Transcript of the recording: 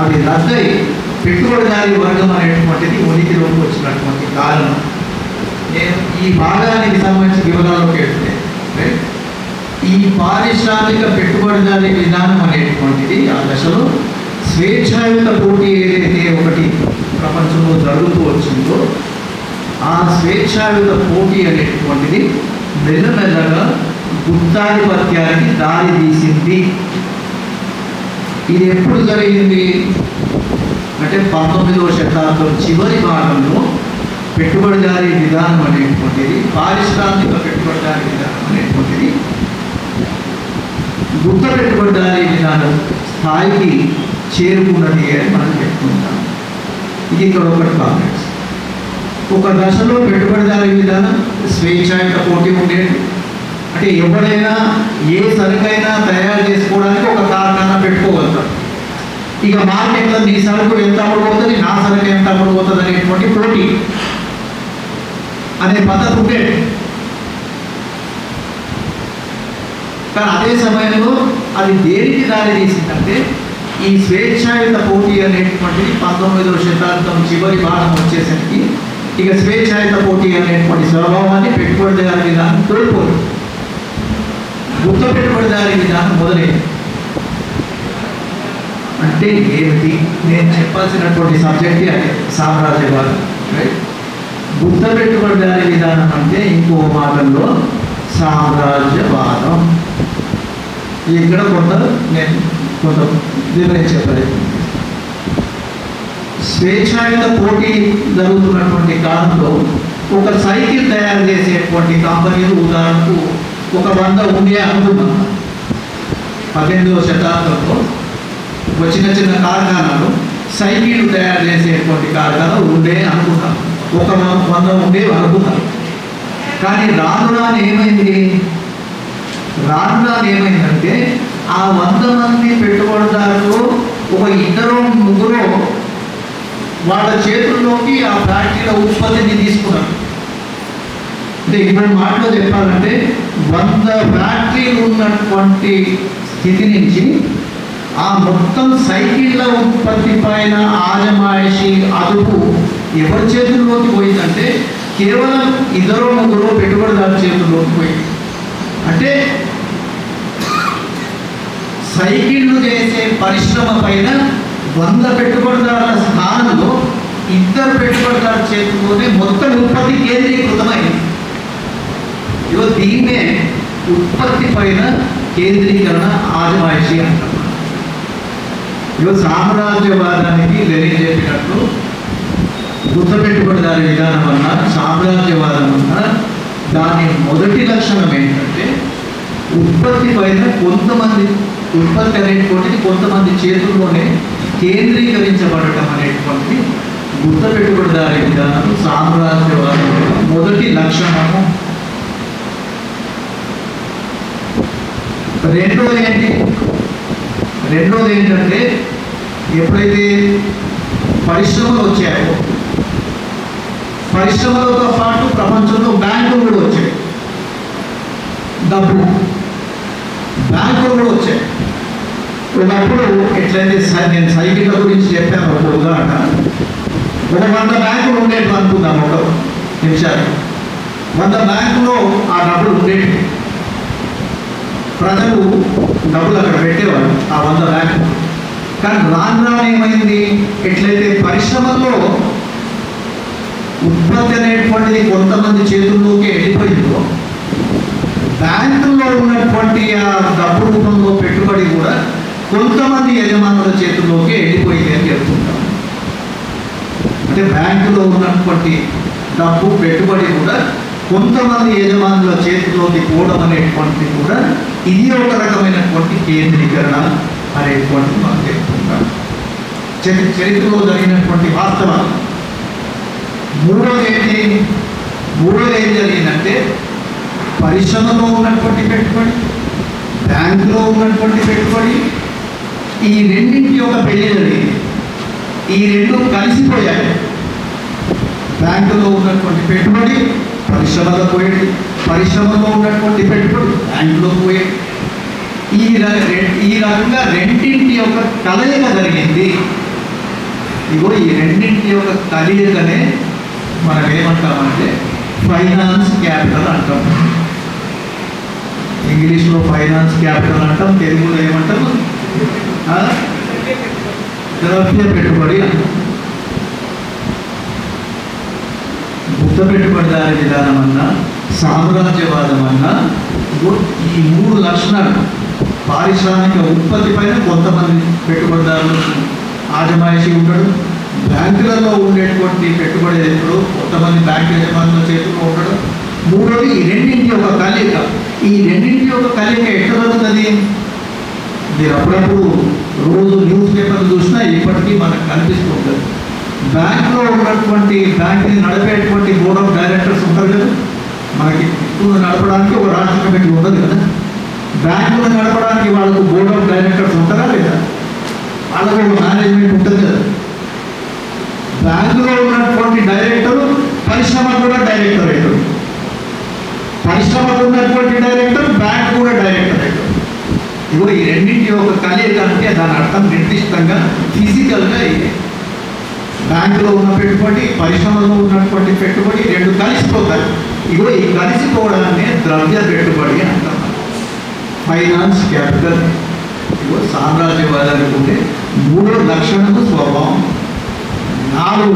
అవి రద్దయి పెట్టుబడిదారి వర్గం అనేటువంటిది ఉనికిలోకి వచ్చినటువంటి కారణం. నేను ఈ భాగానికి సంబంధించిన వివరాల్లోకి వెళ్తే ఈ పారిశ్రామిక పెట్టుబడిదారి విధానం అనేటువంటిది ఆ దశలో స్వేచ్ఛాయుత పోటీ ఏదైతే ఒకటి ప్రపంచంలో జరుగుతూ వచ్చిందో ఆ స్వేచ్ఛాయుత పోటీ అనేటువంటిది మెల్లమెల్లగా గుత్తాధిపత్యానికి దారి తీసింది ఇది ఎప్పుడు జరిగింది? అంటే పంతొమ్మిదవ శతాబ్దం చివరి భాగంలో పెట్టుబడిదారీ విధానం అనేటువంటిది పారిశ్రామిక పెట్టుబడిదారీ విధానం అనేటువంటిది గుప్త పెట్టుబడిదారీ విధానం స్థాయికి చేరుకున్నది అని మనం పెట్టుకుంటాం ఇది ఇక్కడ ఒకటి కామెంట్స్ ఒక దశలో పెట్టుబడిదారీ విధానం స్వేచ్ఛాయుత పోటీ ఉండేది. అంటే ఎవరైనా ఏ సరుకైనా తయారు చేసుకోవడానికి ఒక ఇక మార్కెట్లో నీ సరుకు ఎంత అమ్ముడుపోతుంది నా సరుకు ఎంత అమ్ముడుపోతుంది అనేటువంటి పోటీ. అనే పద్ధతి ఉండేది. కానీ అదే సమయంలో అది దేనికి దారి తీసిందంటే ఈ స్వేచ్ఛాయుత పోటీ అనేటువంటిది పంతొమ్మిదవ శతాబ్దం చివరి భాగం వచ్చేసరికి ఇక స్వేచ్ఛాయుత పోటీ అనేటువంటి స్వభావాన్ని పెట్టుబడిదారి విధానం కోల్పోదు గుత్త పెట్టుబడిదారి విధానం మొదలైంది. అంటే ఏమిటి? నేను చెప్పాల్సినటువంటి సబ్జెక్ట్ సామ్రాజ్యవాదం రైట్ గుత్త పెట్టుబడిదారి విధానం అంటే ఇంకో మాటల్లో సామ్రాజ్యవాదం. ఇక్కడ కొంత నేను కొంత వివరించి చెప్పలేదు. స్వేచ్ఛాయుత పోటీ జరుగుతున్నటువంటి కాలంలో ఒక సైకిల్ తయారు చేసేటువంటి కంపెనీలు ఉదాహరణకు ఒక వంద ఉండే అనుకున్నాం పద్దెనిమిదవ శతాబ్దంలో చిన్న చిన్న కార్ఖానాలు సైకిల్ తయారు చేసేటువంటి కార్ఖానాలు ఉండే అనుకున్నాం ఒక వంద ఉండే అనుకున్నాం కానీ రాను రాను ఏమైంది? రాను రాను ఏమైందంటే ఆ వంద మంది పెట్టుబడిదారులు ఒక ఇద్దరు ముగ్గురు వాళ్ళ చేతుల్లోకి ఆ ఫ్యాక్టరీల ఉత్పత్తిని తీసుకున్నారు. అంటే ఇప్పుడు మాటలో చెప్పాలంటే వంద ఫ్యాక్టరీలు ఉన్నటువంటి స్థితి నుంచి ఆ మొత్తం సైకిళ్ళ ఉత్పత్తి పైన ఆజమాయిషి అదుపు ఎవరి చేతుల్లోకి పోయిందంటే కేవలం ఇద్దరు ముగ్గురు పెట్టుబడిదారు చేతుల్లోకి పోయింది. అంటే సైకిళ్ళు చేసే పరిశ్రమ పైన వంద పెట్టుబడిదారుల స్థానంలో ఇద్దరు పెట్టుబడిదారు చేతుల్లోనే మొత్తం ఉత్పత్తి కేంద్రీకృతమైంది. ఇగో దీన్నే ఉత్పత్తి పైన కేంద్రీకరణ ఆజమాయిషి అంటారు. ఇగో సామ్రాజ్యవాదానికి లెనిన్ చెప్పినట్టు గుత్త పెట్టుబడిదారి విధానం వల్ల సామ్రాజ్యవాదం వల్ల దాని మొదటి లక్షణం ఏంటంటే ఉత్పత్తి పైన కొంతమంది ఉత్పత్తి అనేటువంటిది కొంతమంది చేతుల్లోనే కేంద్రీకరించబడటం అనేటువంటి గుత్త పెట్టుబడిదారి విధానం సామ్రాజ్యవాదం మొదటి లక్షణము. రెండో ఏంటి? రెండోది ఏంటంటే ఎప్పుడైతే పరిశ్రమలు వచ్చాయో పరిశ్రమలతో పాటు ప్రపంచంలో బ్యాంకులు కూడా వచ్చాయి. డబ్బు బ్యాంకులు కూడా వచ్చాయి. ఒకప్పుడు ఎట్లయితే నేను సైకిళ్ళ గురించి చెప్పాను ఒక ఉదాహరణ. ఒక వంద బ్యాంకులు ఉండేట్లు అనుకుందాం ఒక నిమిషాలు వంద బ్యాంకులో ఆ డబ్బులు డబ్బులు అక్కడ పెట్టేవారు ఆ వంద బ్యాంకు. కానీ రాను రాను ఏమైంది? ఎట్లయితే పరిశ్రమలో ఉత్పత్తి అనేటువంటిది కొంతమంది చేతుల్లోకి వెళ్ళిపోయిందో బ్యాంకుల్లో ఉన్నటువంటి ఆ డబ్బు రూపంలో పెట్టుబడి కూడా కొంతమంది యజమానుల చేతుల్లోకి వెళ్ళిపోయింది అని చెప్తుంటాం అంటే బ్యాంకులో ఉన్నటువంటి డబ్బు పెట్టుబడి కూడా కొంతమంది యజమానుల చేతిలోకి పోవడం అనేటువంటిది కూడా ఇది ఒక రకమైనటువంటి కేంద్రీకరణ అనేటువంటి మనం చెప్తుంటాం చరిత్రలో జరిగినటువంటి వాస్తవాలు. మూడోది ఏంటి? మూడోది ఏం జరిగిందంటే పరిశ్రమలో ఉన్నటువంటి పెట్టుబడి బ్యాంకులో ఉన్నటువంటి పెట్టుబడి ఈ రెండింటి యొక్క పెళ్ళి జరిగింది. ఈ రెండు కలిసిపోయాయి. బ్యాంకులో ఉన్నటువంటి పెట్టుబడి పరిశ్రమలో పోయేది పరిశ్రమలో ఉన్నటువంటి పెట్టుబడి బ్యాంకులో పోయేది ఈ రె- ఈ రకంగా రెండింటి యొక్క కలయిక జరిగింది. ఇగో ఈ రెండింటి యొక్క కలయికనే మనం ఏమంటామంటే ఫైనాన్స్ క్యాపిటల్ అంటాం. ఇంగ్లీష్లో ఫైనాన్స్ క్యాపిటల్ అంటాం తెలుగులో ఏమంటాం ద్రవ్య పెట్టుబడి అంటాం. ముద్ద పెట్టుబడిదారి విధానం అన్నా సామ్రాజ్యవాదం అన్నా ఈ మూడు లక్షణాలు పారిశ్రామిక ఉత్పత్తి పైన కొంతమంది పెట్టుబడిదారులు ఆజమాయిషి ఉంటాడు. బ్యాంకులలో ఉండేటువంటి పెట్టుబడి ఎప్పుడు కొంతమంది బ్యాంక్ యజమానుల చేతుల్లో ఉండడం. మూడోది ఈ రెండింటి యొక్క కలయిక. ఈ రెండింటి యొక్క కలయిక ఎక్కడ జరుగుతుంది? మీరు అప్పుడప్పుడు రోజు న్యూస్ పేపర్లు చూసినా ఇప్పటికీ మనకు కనిపిస్తూ ఉంటుంది. బ్యాంకులో ఉన్నటువంటి బ్యాంక్ని నడిపేటువంటి బోర్డ్ ఆఫ్ డైరెక్టర్స్ ఉంటారు కదా? మనకి ఇప్పుడు నడపడానికి ఒక రాష్ట్ర కమిటీ ఉండదు కదా? బ్యాంకులు నడపడానికి వాళ్ళకు బోర్డ్ ఆఫ్ డైరెక్టర్స్ ఉంటారా లేదా? వాళ్ళకు ఒక మేనేజ్మెంట్ ఉంటుంది కదా? బ్యాంకులో ఉన్నటువంటి డైరెక్టర్ పరిశ్రమ కూడా డైరెక్టర్ అవుతాడు పరిశ్రమకు ఉన్నటువంటి డైరెక్టర్ బ్యాంక్ కూడా డైరెక్టర్ అవుతాడు ఇగో ఈ రెండింటి యొక్క కలయిక అంటే దాని అర్థం నిర్దిష్టంగా ఫిజికల్గా ఇది. బ్యాంకులో ఉన్న పెట్టుబడి పరిశ్రమలో ఉన్నటువంటి పెట్టుబడి రెండు కలిసిపోతాయి. ఇగో ఈ కలిసిపోవడాన్ని ద్రవ్య పెట్టుబడి అంటాం ఫైనాన్స్ క్యాపిటల్ ఇగో సామ్రాజ్యవాదానికి ఉండే మూడో లక్షణము స్వభావం. నాలుగు